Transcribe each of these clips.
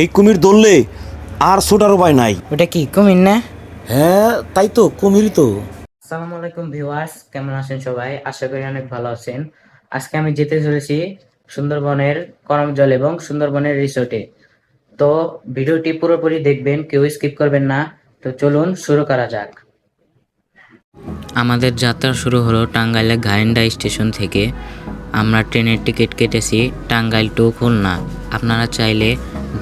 এই কুমির ধরলে আর ছোটার উপায় নাই। ওটা কি কুমির না? হ্যাঁ তাই তো কুমির তো। আসসালামু আলাইকুম ভিউয়ার্স কেমন আছেন সবাই? আশা করি অনেক ভালো আছেন। আজকে আমি যেতে চলেছি সুন্দরবনের করমজল এবং সুন্দরবনের রিসোর্টে। তো ভিডিওটি পুরোপুরি দেখবেন কেউ স্কিপ করবেন না। তো চলুন শুরু করা যাক। আমাদের যাত্রা শুরু হলো টাঙ্গাইলের ঘাইন্ডা স্টেশন থেকে। আমরা ট্রেনের টিকিট কেটেছি টাঙ্গাইল টু খুলনা। আপনারা চাইলে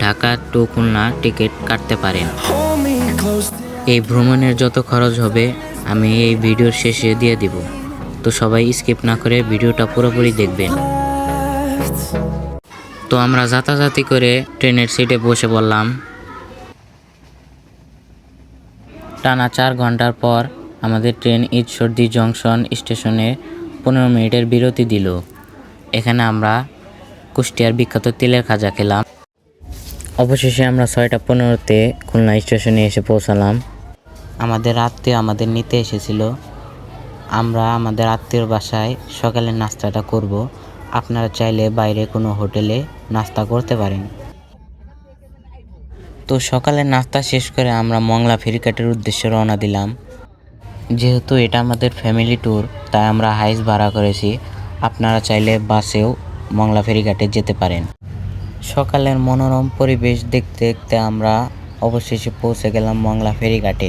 ঢাকা টু খুলনা টিকিট কাটতে পারেন। এই ভ্রমণের যত খরচ হবে, আমি এই ভিডিওর শেষে দিয়ে দিব। তো সবাই স্কিপ না করে ভিডিওটা পুরোপুরি দেখবেন। তো আমরা যাতাযাতি করে ট্রেনের সিটে বসে পড়লাম। টানা চার ঘণ্টার পর আমাদের ট্রেন ঈশ্বরদী জংশন স্টেশনে পনেরো মিনিটের বিরতি দিল। এখানে আমরা কুষ্টিয়ার বিখ্যাত তেলের খাজা খেলাম। অবশেষে আমরা ছয়টা পনেরোতে খুলনা স্টেশনে এসে পৌঁছালাম। আমাদের আত্মীয় আমাদের নিতে এসেছিল। আমরা আমাদের আত্মীয়র বাসায় সকালের নাস্তাটা করব। আপনারা চাইলে বাইরে কোনো হোটেলে নাস্তা করতে পারেন। তো সকালের নাস্তা শেষ করে আমরা মংলা ফেরিকাটের উদ্দেশ্যে রওনা দিলাম। যেহেতু এটা আমাদের ফ্যামিলি ট্যুর তাই আমরা হাইস ভাড়া করেছি। আপনারা চাইলে বাসেও মংলা ফেরিঘাটে যেতে পারেন। সকালের মনোরম পরিবেশ দেখতে দেখতে আমরা অবশেষে পৌঁছে গেলাম মংলা ফেরিঘাটে।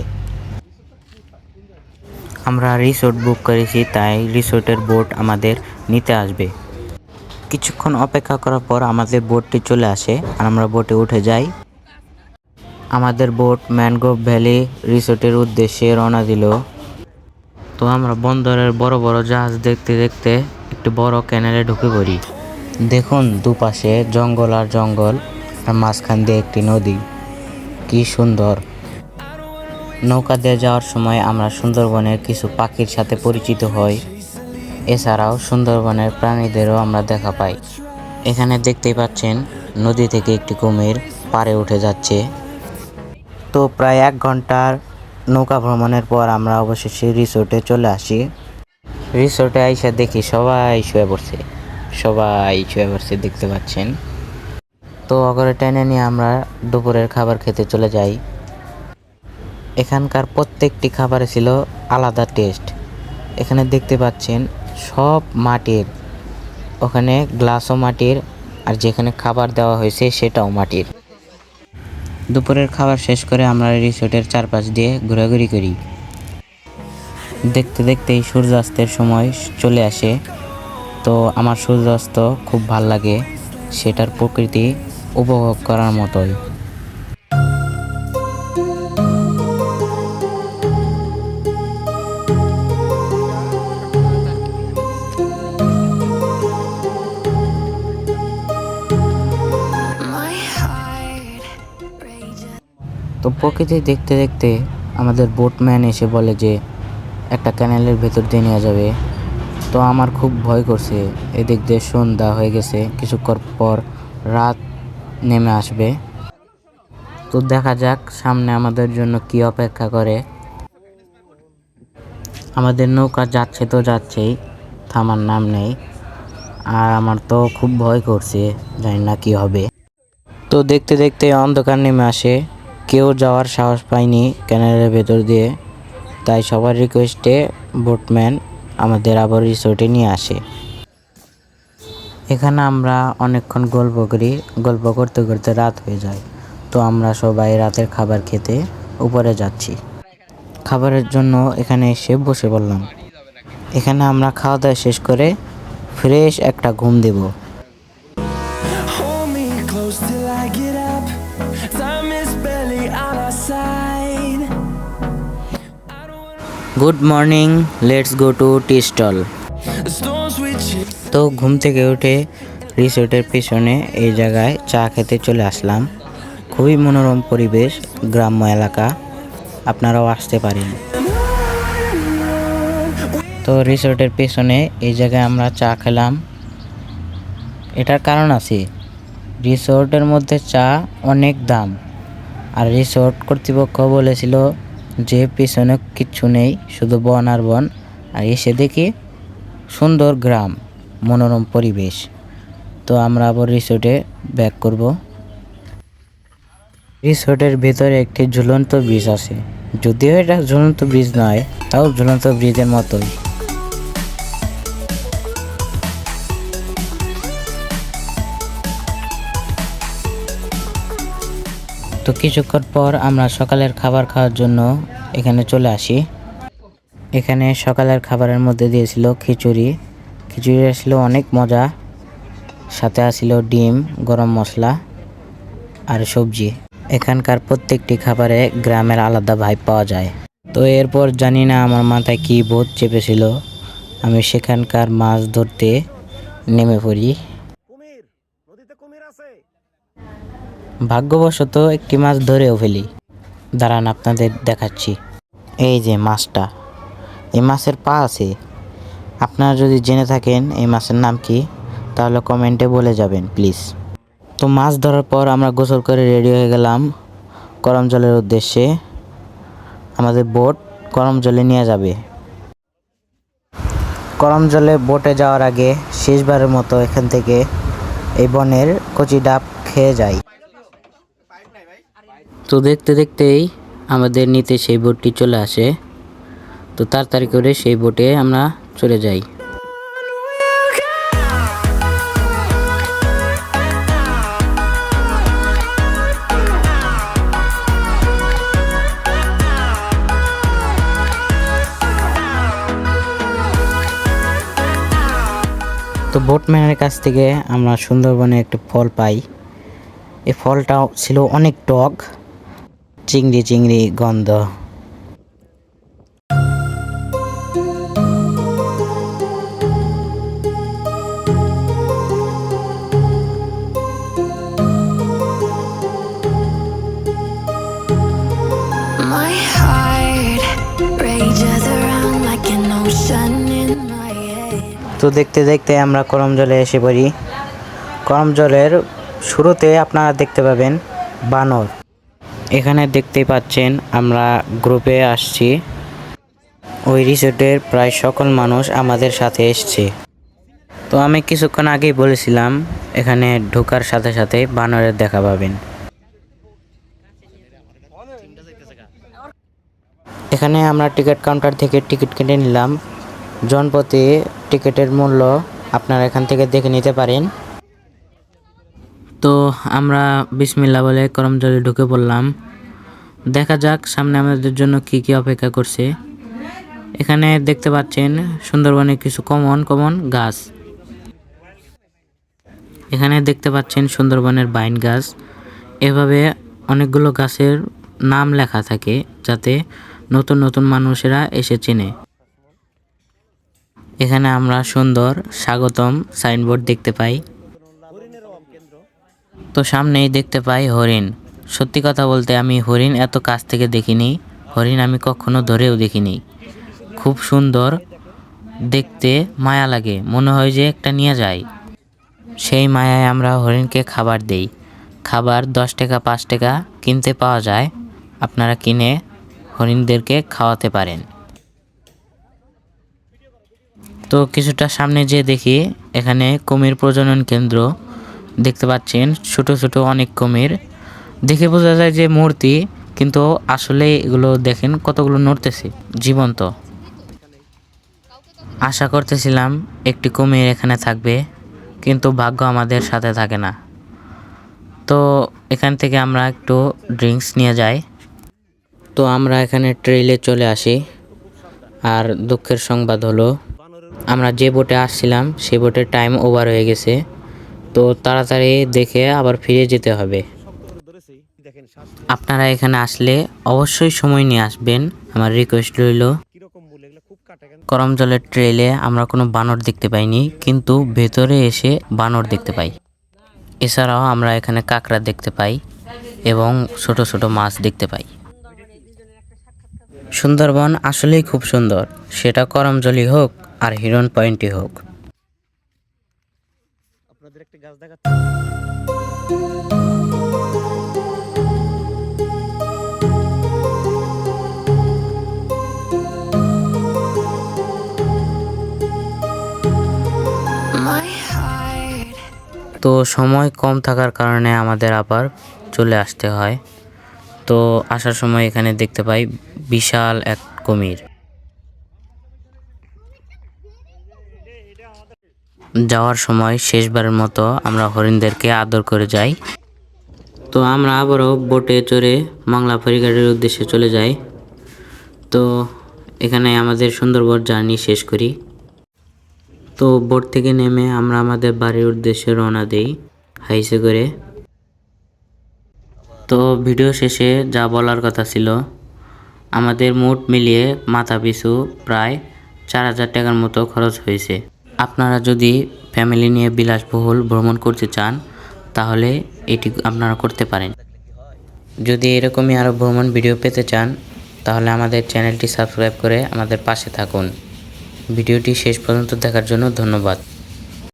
আমরা রিসোর্ট বুক করেছি, তাই রিসোর্টের বোট আমাদের নিতে আসবে। কিছুক্ষণ অপেক্ষা করার পর আমাদের বোটটি চলে আসে আর আমরা বোটে উঠে যাই। আমাদের বোট ম্যানগ্রোভ ভ্যালি রিসোর্টের উদ্দেশ্যে রওনা দিল। তো আমরা বন্দরের বড় বড় জাহাজ দেখতে দেখতে একটি বড় ক্যানেলে ঢুকে পড়ি। দেখুন দুপাশে জঙ্গল আর জঙ্গল, আর মাঝখান দিয়ে একটি নদী। কি সুন্দর। নৌকা দিয়ে যাওয়ার সময় আমরা সুন্দরবনের কিছু পাখির সাথে পরিচিত হই। এছাড়াও সুন্দরবনের প্রাণীদেরও আমরা দেখা পাই। এখানে দেখতেই পাচ্ছেন, নদী থেকে একটি কুমির পাড়ে উঠে যাচ্ছে। তো প্রায় এক ঘণ্টার নৌকা ভ্রমণের পর আমরা অবশেষে রিসোর্টে চলে আসি। রিসোর্টে আইসা দেখি সবাই শুয়ে পড়ছে। সবাই শুয়ে পড়ছে, দেখতে পাচ্ছেন। তো অগরে টেনে নিয়ে আমরা দুপুরের খাবার খেতে চলে যাই। এখানকার প্রত্যেকটি খাবারে ছিল আলাদা টেস্ট। এখানে দেখতে পাচ্ছেন সব মাটির। ওখানে গ্লাসও মাটির, আর যেখানে খাবার দেওয়া হয়েছে সেটাও মাটির। দুপুরের খাবার শেষ করে আমরা রিসোর্টের চারপাশ দিয়ে ঘোরাঘুরি করি। দেখতে দেখতেই সূর্যাস্তের সময় চলে আসে তো আমার সূর্যাস্ত খুব ভালো লাগে সেটার প্রকৃতি উপভোগ করার মতোই. তো প্রকৃতি দেখতে দেখতে আমাদের বোটম্যান এসে বলে যে একটা ক্যানেলের ভেতর দিয়ে নেওয়া যাবে। তো আমার খুব ভয় করছে। এদিক দিয়ে সন্ধ্যা হয়ে গেছে। কিছুক্ষণ পর রাত নেমে আসবে। তো দেখা যাক সামনে আমাদের জন্য কি অপেক্ষা করে। আমাদের নৌকা যাচ্ছে তো যাচ্ছেই, থামার নাম নেই। আর আমার তো খুব ভয় করছে, জানি না কি হবে। তো দেখতে দেখতে অন্ধকার নেমে আসে। কেউ যাওয়ার সাহস পায়নি ক্যানেলের ভেতর দিয়ে। তাই সবার রিকোয়েস্টে বোটম্যান আমাদের আবার রিসোর্টে নিয়ে আসে। এখানে আমরা অনেকক্ষণ গল্প করি, গল্প করতে করতে রাত হয়ে যায়। তো আমরা সবাই রাতের খাবার খেতে উপরে যাচ্ছি। খাবারের জন্য এখানে এসে বসে পড়লাম। এখানে আমরা খাওয়া দাওয়া শেষ করে ফ্রেশ একটা ঘুম দেবো। Good morning, let's go to tea stall. তো ঘুম থেকে উঠে রিসোর্টের পিছনে এই জায়গায় চা খেতে চলে আসলাম। খুবই মনোরম পরিবেশ, গ্রাম্য এলাকা। আপনারাও আসতে পারেন। তো রিসোর্টের পেছনে এই জায়গায় আমরা চা খেলাম। এটার কারণ আছে, রিসোর্টের মধ্যে চা অনেক দাম। আর রিসোর্ট কর্তৃপক্ষ বলেছিল যে পিছনে কিচ্ছু নেই, শুধু বন আর বন। আর এসে দেখি সুন্দর গ্রাম, মনোরম পরিবেশ। তো আমরা আবার রিসোর্টে ব্যাক করব। রিসোর্টের ভেতরে একটি ঝুলন্ত ব্রিজ আছে। যদিও এটা ঝুলন্ত ব্রিজ নয়, তাও ঝুলন্ত ব্রিজের মতোই। তো কিছুক্ষণ পর আমরা সকালের খাবার খাওয়ার জন্য এখানে চলে আসি। এখানে সকালের খাবারের মধ্যে দিয়েছিল খিচুড়ি। খিচুড়ি ছিল অনেক মজা। সাথে আসছিল ডিম, গরম মশলা আর সবজি। এখানকার প্রত্যেকটি খাবারে গ্রামের আলাদা ভাই পাওয়া যায়। তো এরপর জানি না আমার মাথায় কি বোধ চেপেছিল। আমি সেখানকার মাছ ধরতে নেমে পড়ি। ভাগ্যবশত একটি মাছ ধরেও ফেলি। দাঁড়ান, আপনাদের দেখাচ্ছি। এই যে মাছটা, এই মাছের পা আছে। আপনারা যদি জেনে থাকেন এই মাছের নাম কি, তাহলে কমেন্টে বলে যাবেন, প্লিজ। তো মাছ ধরার পর আমরা গোসল করে রেডি হয়ে গেলাম গরম জলের উদ্দেশ্যে। আমাদের বোট গরম জলে নিয়ে যাবে। গরম জলে বোটে যাওয়ার আগে শেষবারের মতো এখান থেকে এই বনের কচি ডাব খেয়ে যাই। তো দেখতে দেখতেই আমাদের নিতে সেই বোটটি চলে আসে। তো তাড়াতাড়ি করে সেই বোটে আমরা চলে যাই। তো বোটম্যানের কাছ থেকে আমরা সুন্দরবনে একটা ফল পাই। এই ফলটা ছিল অনেক টক। চিংড়ি চিংড়ি গন্ধ. তো দেখতে দেখতে আমরা করম জলে এসে পড়ি। করম জলের শুরুতে আপনারা দেখতে পাবেন বানর। এখানে দেখতেই পাচ্ছেন আমরা গ্রুপে আসছি। ওই রিসোর্টের প্রায় সকল মানুষ আমাদের সাথে এসছে। তো আমি কিছুক্ষণ আগেই বলেছিলাম, এখানে ঢোকার সাথে সাথে বানরের দেখা পাবেন। এখানে আমরা টিকিট কাউন্টার থেকে টিকিট কেটে নিলাম। জনপ্রতি টিকিটের মূল্য আপনারা এখান থেকে দেখে নিতে পারেন। তো আমরা বিসমিল্লা বলে করমজলে ঢুকে পড়লাম। দেখা যাক সামনে আমাদের জন্য কি কি অপেক্ষা করছে। এখানে দেখতে পাচ্ছেন সুন্দরবনে কিছু কমন কমন গাছ। এখানে দেখতে পাচ্ছেন সুন্দরবনের বাইন গাছ। এভাবে অনেকগুলো গাছের নাম লেখা থাকে যাতে নতুন নতুন মানুষেরা এসে চেনে। এখানে আমরা সুন্দর স্বাগতম সাইনবোর্ড দেখতে পাই। তো সামনেই দেখতে পাই হরিণ। সত্যি কথা বলতে আমি হরিণ এত কাছ থেকে দেখিনি। হরিণ আমি কখনো ধরেও দেখিনি। খুব সুন্দর, দেখতে মায়া লাগে, মনে হয় যে একটা নিয়ে যায় সেই মায়ায় আমরা হরিণকে খাবার দেই। খাবার দশ টাকা, পাঁচ টাকা কিনতে পাওয়া যায়। আপনারা কিনে হরিণদেরকে খাওয়াতে পারেন। তো কিছুটা সামনে যে দেখি, এখানে কুমির প্রজনন কেন্দ্র। দেখতে পাচ্ছেন, ছোট ছোট অনেক কুমির। দেখে বোঝা যায় যে মূর্তি, কিন্তু আসলে এগুলো দেখেন কতগুলো নড়তেছে, জীবন্ত। আশা করতেছিলাম একটি কুমির এখানে থাকবে, কিন্তু ভাগ্য আমাদের সাথে থাকে না। তো এখান থেকে আমরা একটু ড্রিঙ্কস নিয়ে যাই। তো আমরা এখানে ট্রেইলে চলে আসি, আর দুঃখের সংবাদ হলো, আমরা যে বোটে আসছিলাম সেই বোটের টাইম ওভার হয়ে গেছে। তো তাড়াতাড়ি দেখে আবার ফিরে যেতে হবে। আপনারা এখানে আসলে অবশ্যই সময় নিয়ে আসবেন, আমার রিকোয়েস্ট রইল। করম জলের ট্রেলে আমরা কোনো বানর দেখতে পাইনি, কিন্তু ভেতরে এসে বানর দেখতে পাই। এছাড়াও আমরা এখানে কাঁকড়া দেখতে পাই এবং ছোট ছোট মাছ দেখতে পাই। সুন্দরবন আসলেই খুব সুন্দর। সেটা করমজলি হোক আর হিরন পয়েন্টই হোক। My heart তো সময় কম থাকার কারণে আমাদের আবার চলে আসতে হয়। তো আসার সময় এখানে দেখতে পাই বিশাল এক কুমির। যাওয়ার সময় শেষবারের মতো আমরা হরিণদেরকে আদর করে যাই। তো আমরা আবারও বোটে চড়ে মংলা ফেরিঘাটের উদ্দেশ্যে চলে যাই। তো এখানে আমাদের সুন্দরবন জার্নি শেষ করি। তো বোট থেকে নেমে আমরা আমাদের বাড়ির উদ্দেশ্যে রওনা দিই হাইসে করে। তো ভিডিও শেষে যা বলার কথা ছিল, আমাদের মোট মিলিয়ে মাথা পিছু প্রায় চার হাজার টাকার মতো খরচ হয়েছে। আপনারা যদি ফ্যামিলি নিয়ে বিলাসবহুল ভ্রমণ করতে চান, তাহলে এটি আপনারা করতে পারেন। যদি এরকমই আরও ভ্রমণ ভিডিও পেতে চান, তাহলে আমাদের চ্যানেলটি সাবস্ক্রাইব করে আমাদের পাশে থাকুন। ভিডিওটি শেষ পর্যন্ত দেখার জন্য ধন্যবাদ।